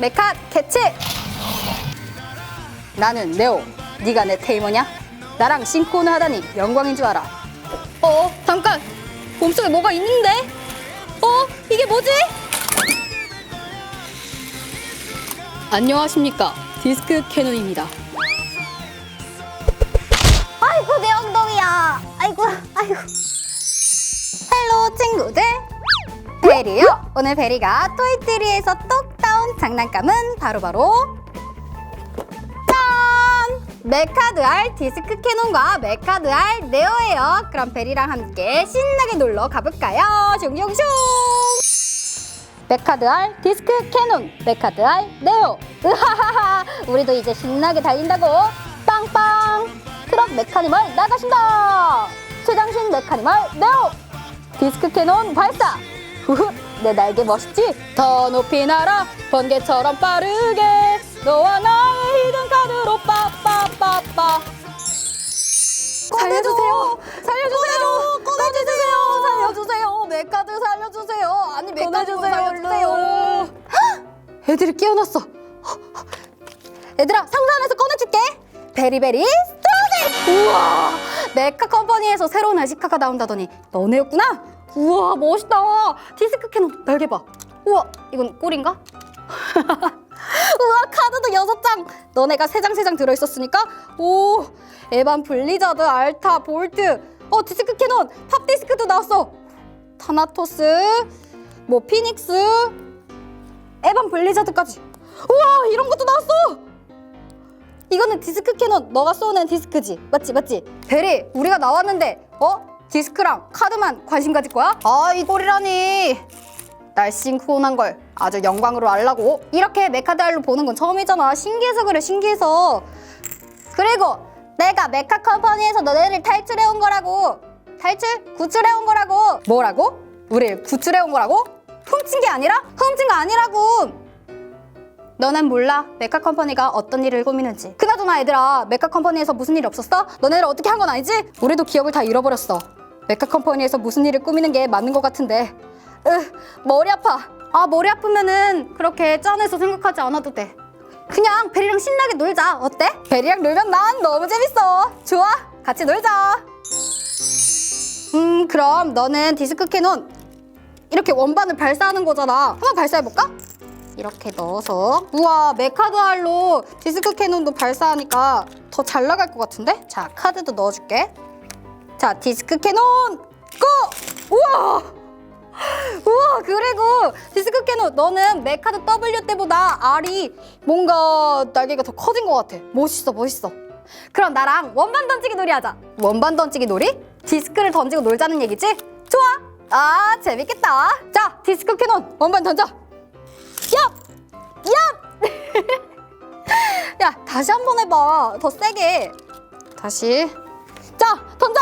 메카 캐치 나는 네오 네가 내 테이머냐? 나랑 싱크혼을 하다니 영광인 줄 알아 어 잠깐 몸속에 뭐가 있는데? 어 이게 뭐지? 안녕하십니까 디스크 캐논입니다 아이고 내 엉덩이야. 아이고 아이고. 헬로 친구들 베리요 오늘 베리가 토이트리에서 똑 장난감은 바로바로 짠! 메카드알 디스크 캐논과 메카드알 네오예요 그럼 베리랑 함께 신나게 놀러 가볼까요? 슝슝슝! 메카드알 디스크 캐논 메카드알 네오. 으하하하! 우리도 이제 신나게 달린다고. 빵빵! 트럭 메카니멀 나가신다! 최장신 메카니멀 네오! 디스크 캐논 발사! 후후, 내 날개 멋있지? 더 높이 날아 번개처럼 빠르게 너와 나의 히든 카드로 빠빠빠빠 살려주세요! 살려주세요! 꺼내주세요! 살려주세요! 내 카드 살려주세요! 아니 내 카드 살려주세요! 헉! 애들이 깨어났어! 얘들아 상자 안에서 꺼내줄게! 베리베리 스트로베리! 우와! 메카 컴퍼니에서 새로운 아시카가 나온다더니 너네였구나? 우와 멋있다! 디스크 캐논 날개 봐! 우와 이건 꿀인가? 우와 카드도 여섯 장! 너네가 세 장 세 장 들어있었으니까. 오 에반 블리자드 알타 볼트. 어 디스크 캐논. 팝 디스크도 나왔어. 타나토스 뭐 피닉스. 에반 블리자드까지. 우와 이런 것도 나왔어. 이거는 디스크 캐논. 너가 쏘는 디스크지. 맞지 맞지? 베리 우리가 나왔는데 어 디스크랑 카드만 관심 가질 거야? 아 이 꼴이라니. 날 싱크혼한 걸 아주 영광으로 알라고. 이렇게 메카드알로 보는 건 처음이잖아. 신기해서 그래 신기해서. 그리고 내가 메카 컴퍼니에서 너네를 탈출해 온 거라고. 탈출? 구출해 온 거라고. 뭐라고? 우리를 구출해 온 거라고? 훔친 게 아니라? 훔친 거 아니라고. 너넨 몰라 메카 컴퍼니가 어떤 일을 꾸미는지. 그나저나 얘들아 메카 컴퍼니에서 무슨 일이 없었어? 너네를 어떻게 한 건 아니지? 우리도 기억을 다 잃어버렸어 메카 컴퍼니에서 무슨 일을 꾸미는 게 맞는 것 같은데. 으 머리 아파. 아 머리 아프면은 그렇게 짠해서 생각하지 않아도 돼. 그냥 베리랑 신나게 놀자. 어때? 베리랑 놀면 난 너무 재밌어. 좋아. 같이 놀자. 음 그럼 너는 디스크 캐논 이렇게 원반을 발사하는 거잖아. 한번 발사해볼까? 이렇게 넣어서. 우와 메카드 알로 디스크 캐논도 발사하니까 더 잘 나갈 것 같은데? 자 카드도 넣어줄게 자 디스크 캐논 고! 우와 우와 그리고 디스크 캐논 너는 메카드 W 때보다 R이 뭔가 날개가 더 커진 것 같아 멋있어 멋있어 그럼 나랑 원반 던지기 놀이 하자 원반 던지기 놀이? 디스크를 던지고 놀자는 얘기지? 좋아 아 재밌겠다 자 디스크 캐논 원반 던져 얍! 얍! 야, 다시 한 번 해봐. 더 세게. 다시. 자, 던져!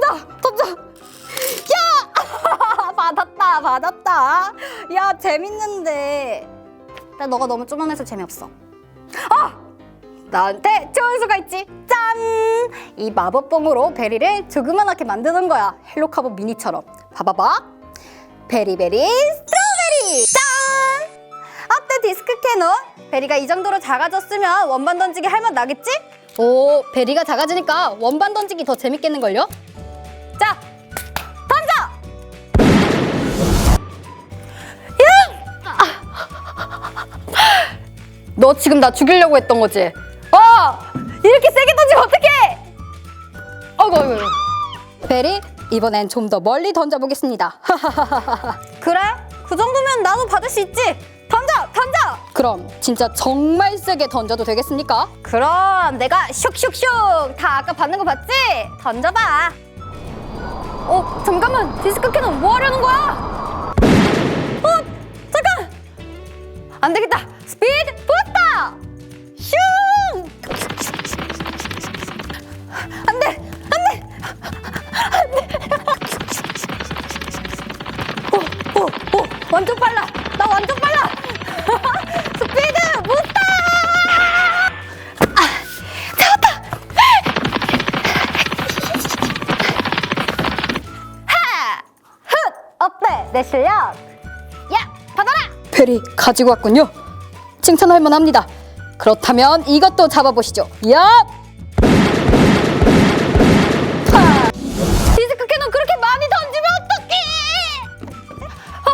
던져! 던져! 야! 받았다, 받았다. 야, 재밌는데. 나 너가 너무 쪼만해서 재미없어. 아! 나한테 좋은 수가 있지. 짠! 이 마법봉으로 베리를 조그만하게 만드는 거야. 헬로카보 미니처럼. 봐봐봐. 베리베리 스트로베리! 짠! 어때 디스크 캐논? 베리가 이 정도로 작아졌으면 원반 던지기 할 맛 나겠지? 오, 베리가 작아지니까 원반 던지기 더 재밌겠는걸요? 자, 던져! 야! 너 지금 나 죽이려고 했던 거지? 어! 이렇게 세게 던지면 어떡해! 어이구, 어이구, 어이구. 베리, 이번엔 좀 더 멀리 던져보겠습니다. 그래? 그 정도면 나도 받을 수 있지. 던져, 던져. 그럼 진짜 정말 세게 던져도 되겠습니까? 그럼 내가 슉슉슉 다 아까 받는 거 봤지? 던져봐. 어, 잠깐만. 디스크 캐논 뭐 하려는 거야? 어, 잠깐. 안 되겠다. 스피드 부스터. 슝. 안 돼, 안 돼. 오, 오, 오, 완전 빨라. 나 완전 빨라. 내 실력? 야, 받아라. 페리 가지고 왔군요. 칭찬할 만합니다. 그렇다면 이것도 잡아보시죠. 얍! 하! 디스크 캐논 그렇게 많이 던지면 어떡해! 아,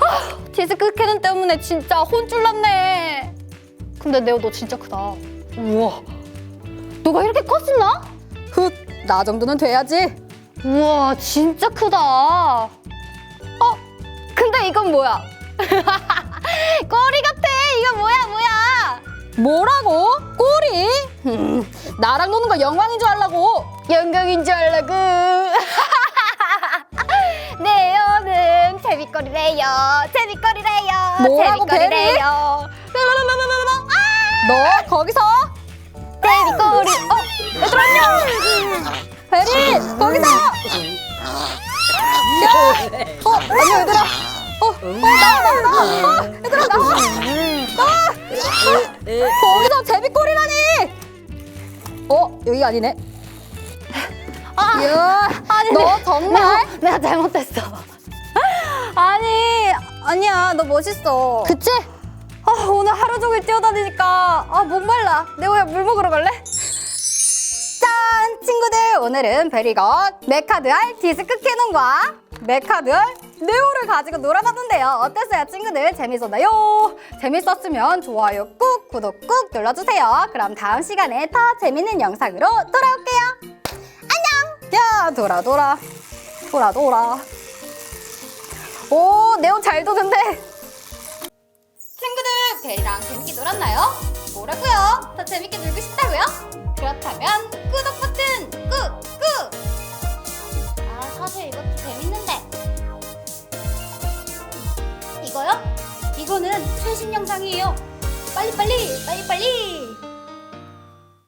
아! 아, 디스크 캐논 때문에 진짜 혼쭐 났네. 근데 네오 너 진짜 크다. 우와. 너가 이렇게 컸었나? 훗, 나 정도는 돼야지. 우와, 진짜 크다. 어? 근데 이건 뭐야? 꼬리 같아. 이거 뭐야, 뭐야? 뭐라고? 꼬리? 음, 나랑 노는 거 영광인 줄 알라고. 영광인 줄 알라고. 네오는 제비꼬리래요. 제비꼬리래요. 뭐라고, 제비꼬리래요. 라라라라라라. 아! 너 거기서 제비꼬리. 어, 얘들아 안녕. 베리 거기서. 야, 어, 안녕 얘들아. 어, 어, 나와, 나와, 나와. 어, 얘들아 나와. 나와. 거기서 제비꼬리라니. 어, 여기 아니네. 아, 야, 너 정말? 내가 잘못했어. 아니, 아니야, 너 멋있어. 그치? 아, 오늘 하루 종일 뛰어다니니까 아, 못 말라. 네오야, 물 먹으러 갈래? 짠! 친구들, 오늘은 베리가 메카드알 디스크 캐논과 메카드알 네오를 가지고 놀아봤는데요. 어땠어요, 친구들? 재밌었나요? 재밌었으면 좋아요 꾹, 구독 꾹 눌러주세요. 그럼 다음 시간에 더 재밌는 영상으로 돌아올게요. 안녕! 야, 돌아, 돌아. 돌아, 돌아. 오, 네오 잘 도는데. 친구들, 베리랑 재밌게 놀았나요? 뭐라고요? 더 재밌게 놀고 싶다고요? 그렇다면 구독 버튼 꾹꾹! 아, 사실 이것도 재밌는데. 이거요? 이거는 최신 영상이에요. 빨리빨리, 빨리빨리!